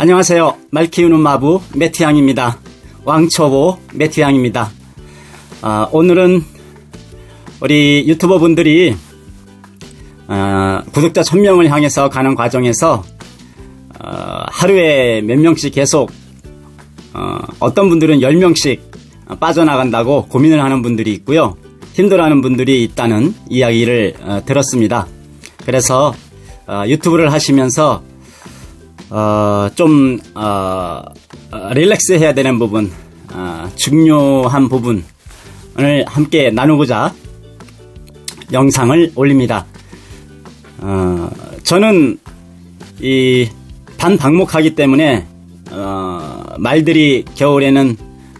안녕하세요. 말 키우는 마부 매티양입니다. 왕초보 매티양입니다. 아, 오늘은 우리 유튜버 분들이 아, 구독자 1000명을 향해서 가는 과정에서 어, 하루에 몇 명씩 계속 어, 떤 분들은 10명씩 빠져나간다고 고민을 하는 분들이 있고요. 힘들어하는 분들이 있다는 이야기를 어, 들었습니다. 그래서 어, 유튜브를 하시면서 어, 좀 어, 어, 릴렉스 해야 되는 부분, 어, 중요한 부분을 함께 나누고자 영상을 올립니다. 어, 저는 이 반방목하기 때문에 어, 말들이 겨울에는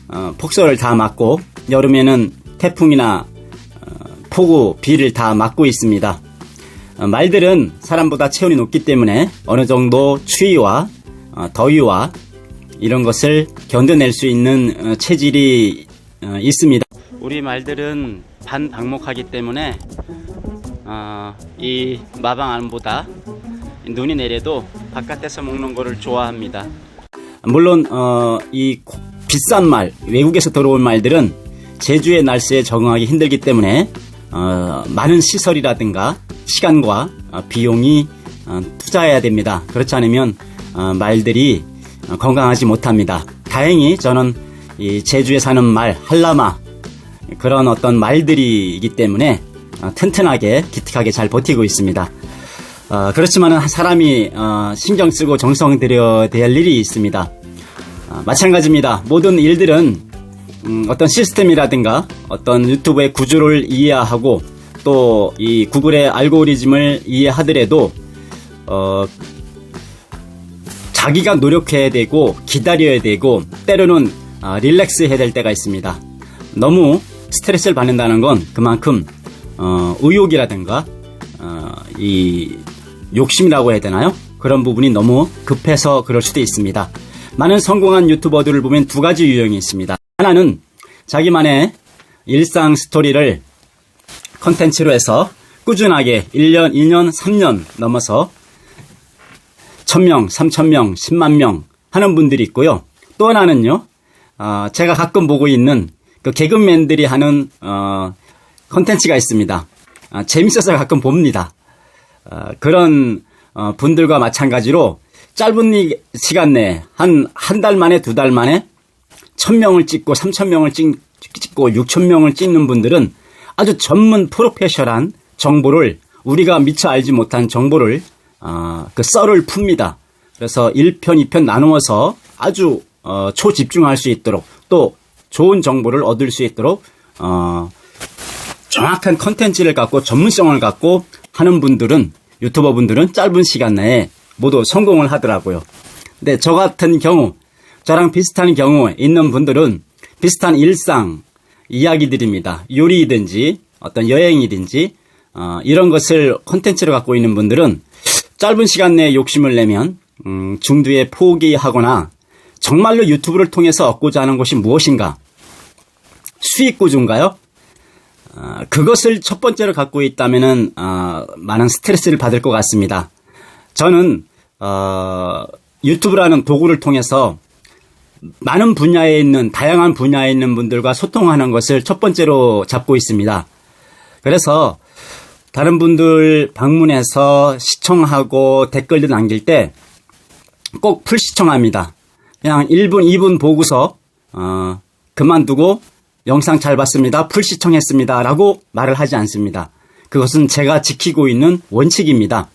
어, 폭설을 다 맞고 여름에는 태풍이나 어, 폭우, 비를 다 맞고 있습니다. 어, 말들은 사람보다 체온이 높기 때문에 어느 정도 추위와 어, 더위와 이런 것을 견뎌낼 수 있는 어, 체질이 있습니다. 우리 말들은 반방목하기 때문에 이 마방암보다 눈이 내려도 바깥에서 먹는 것을 좋아합니다. 물론 이 비싼 말, 외국에서 들어온 말들은 제주의 날씨에 적응하기 힘들기 때문에 많은 시설이라든가 시간과 어, 비용이 어, 투자해야 됩니다. 그렇지 않으면 어, 말들이 건강하지 못합니다. 다행히 저는 제주에 사는 말 한라마 그런 어떤 말들이기 때문에 튼튼하게 기특하게 잘 버티고 있습니다. 그렇지만 사람이 신경 쓰고 정성 들여야 될 일이 있습니다. 마찬가지입니다. 모든 일들은 음, 어떤 시스템이라든가 어떤 유튜브의 구조를 이해하고 또 이 구글의 알고리즘을 이해하더라도 어 자기가 노력해야 되고 기다려야 되고 때로는 아, 릴렉스 해야 될 때가 있습니다. 너무 스트레스를 받는다는 건 그만큼 어, 의욕이라든가 어, 이 욕심이라고 해야 되나요? 그런 부분이 너무 급해서 그럴 수도 있습니다. 많은 성공한 유튜버들을 보면 두 가지 유형이 있습니다. 하나는 자기만의 일상 스토리를 컨텐츠로 해서 꾸준하게 1년, 2년, 3년 넘어서 1000명, 3000명, 10만 명 하는 분들이 있고요. 또 하나는요, 어, 제가 가끔 보고 있는 그 개그맨들이 하는 어, 컨텐츠가 있습니다. 어, 재밌어서 가끔 봅니다. 어, 그런 어, 분들과 마찬가지로 짧은 시간 내에 한 한 달 만에 두 달 만에 1000명을 찍고 3000명을 찍, 찍고 6000명을 찍는 분들은 아주 전문 프로페셔널한 정보를 우리가 미처 알지 못한 정보를 어, 그 썰을 풉니다. 그래서 1편, 2편 나누어서 아주 어, 초집중할 수 있도록 또 좋은 정보를 얻을 수 있도록 어, 정확한 컨텐츠를 갖고 전문성을 갖고 하는 분들은 유튜버 분들은 짧은 시간 내에 모두 성공을 하더라고요. 근데 저 같은 경우 저랑 비슷한 경우 있는 분들은 비슷한 일상 이야기들입니다. 요리든지 어떤 여행이든지 어, 이런 것을 콘텐츠로 갖고 있는 분들은 짧은 시간 내에 욕심을 내면 음, 중두에 포기하거나 정말로 유튜브를 통해서 얻고자 하는 것이 무엇인가? 수익 구조인가요? 어, 그것을 첫 번째로 갖고 있다면 어, 많은 스트레스를 받을 것 같습니다. 저는 어, 유튜브라는 도구를 통해서 많은 분야에 있는 다양한 분야에 있는 분들과 소통하는 것을 첫 번째로 잡고 있습니다. 그래서 다른 분들 방문해서 시청하고 댓글도 남길 때 꼭 풀 시청합니다. 그냥 1분, 2분 보고서 어, 그만두고 영상 잘 봤습니다. 풀 시청했습니다. 라고 말을 하지 않습니다. 그것은 제가 지키고 있는 원칙입니다.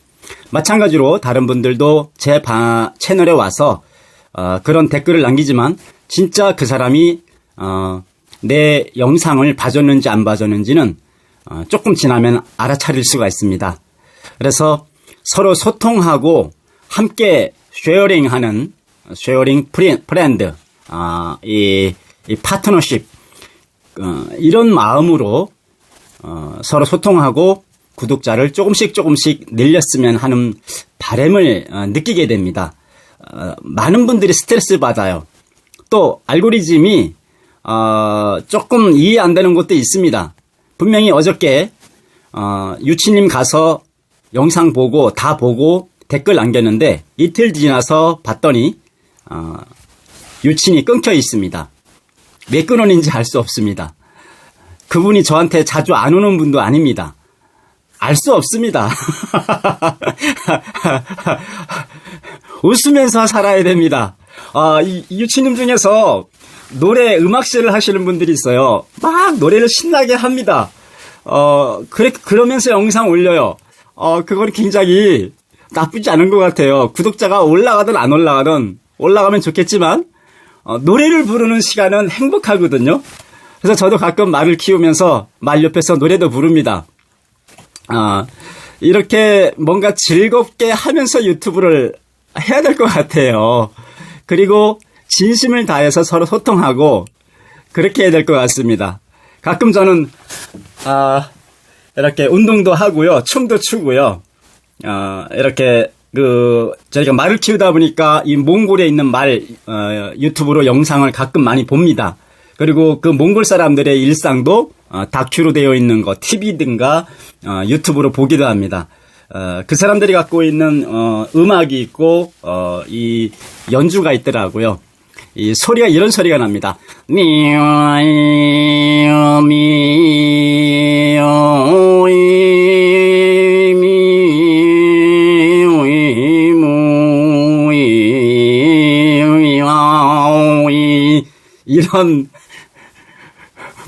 마찬가지로 다른 분들도 제 바, 채널에 와서 어, 그런 댓글을 남기지만 진짜 그 사람이 어, 내 영상을 봐줬는지 안 봐줬는지는 어, 조금 지나면 알아차릴 수가 있습니다. 그래서 서로 소통하고 함께 쉐어링하는 쉐어링 프렌드, 아, 이, 이 파트너십 어, 이런 마음으로 어, 서로 소통하고 구독자를 조금씩 조금씩 늘렸으면 하는 바램을 어, 느끼게 됩니다. 어, 많은 분들이 스트레스 받아요. 또 알고리즘이 어, 조금 이해 안 되는 것도 있습니다. 분명히 어저께 어, 유치님 가서 영상 보고 다 보고 댓글 남겼는데 이틀 지나서 봤더니 어, 유친이 끊겨 있습니다. 왜 끊었는지 알 수 없습니다. 그분이 저한테 자주 안 오는 분도 아닙니다. 알 수 없습니다. 웃으면서 살아야 됩니다. 아, 이, 이 유치님 중에서 노래 음악실을 하시는 분들이 있어요. 막 노래를 신나게 합니다. 어, 그래, 그러면서 영상 올려요. 어, 그건 굉장히 나쁘지 않은 것 같아요. 구독자가 올라가든 안 올라가든 올라가면 좋겠지만, 어, 노래를 부르는 시간은 행복하거든요. 그래서 저도 가끔 말을 키우면서 말 옆에서 노래도 부릅니다. 아, 이렇게 뭔가 즐겁게 하면서 유튜브를 해야 될 것 같아요. 그리고 진심을 다해서 서로 소통하고 그렇게 해야 될 것 같습니다. 가끔 저는 아, 이렇게 운동도 하고요, 춤도 추고요. 아, 이렇게 그 저희가 말을 키우다 보니까 이 몽골에 있는 말 어, 유튜브로 영상을 가끔 많이 봅니다. 그리고 그 몽골 사람들의 일상도 어, 다큐로 되어 있는 거 TV든가 어, 유튜브로 보기도 합니다. 어, 그 사람들이 갖고 있는 어, 음악이 있고 어, 이 연주가 있더라고요. 이 소리가 이런 소리가 납니다. 이런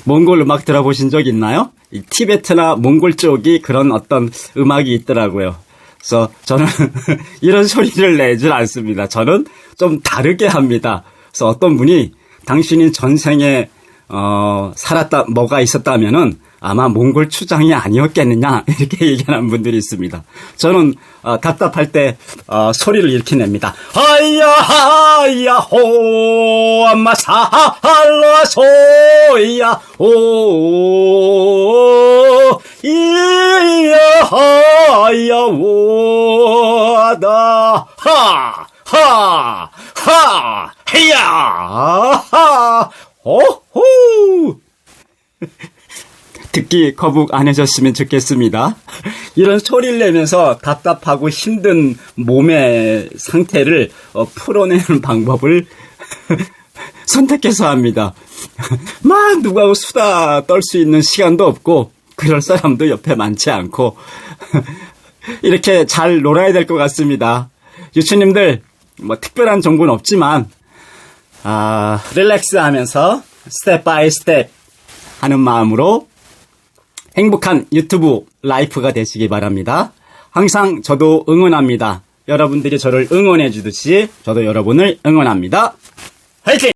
몽골 음악 들어보신 적 있나요? 이 티베트나 몽골 쪽이 그런 어떤 음악이 있더라고요. 그래서 저는 이런 소리를 내질 않습니다. 저는 좀 다르게 합니다. 그래서 어떤 분이 당신이 전생에 어, 살았다 뭐가 있었다면은 아마 몽골 추장이 아니었겠느냐 이렇게 얘기하는 분들이 있습니다. 저는 어, 답답할 때 어, 소리를 이렇게 냅니다. 하야 하야 호 엄마 살라 소야 오 이야 하야 오다 하 하 하 헤야 하 오호 듣기 거북 안 해줬으면 좋겠습니다. 이런 소리를 내면서 답답하고 힘든 몸의 상태를 어, 풀어내는 방법을 선택해서 합니다. 막 누가 수다 떨 수 있는 시간도 없고 그럴 사람도 옆에 많지 않고 이렇게 잘 놀아야 될 것 같습니다. 유치님들 뭐 특별한 정보는 없지만 아, 릴렉스 하면서 스텝 바이 스텝 하는 마음으로 행복한 유튜브 라이프가 되시기 바랍니다. 항상 저도 응원합니다. 여러분들이 저를 응원해 주듯이 저도 여러분을 응원합니다. 화이팅!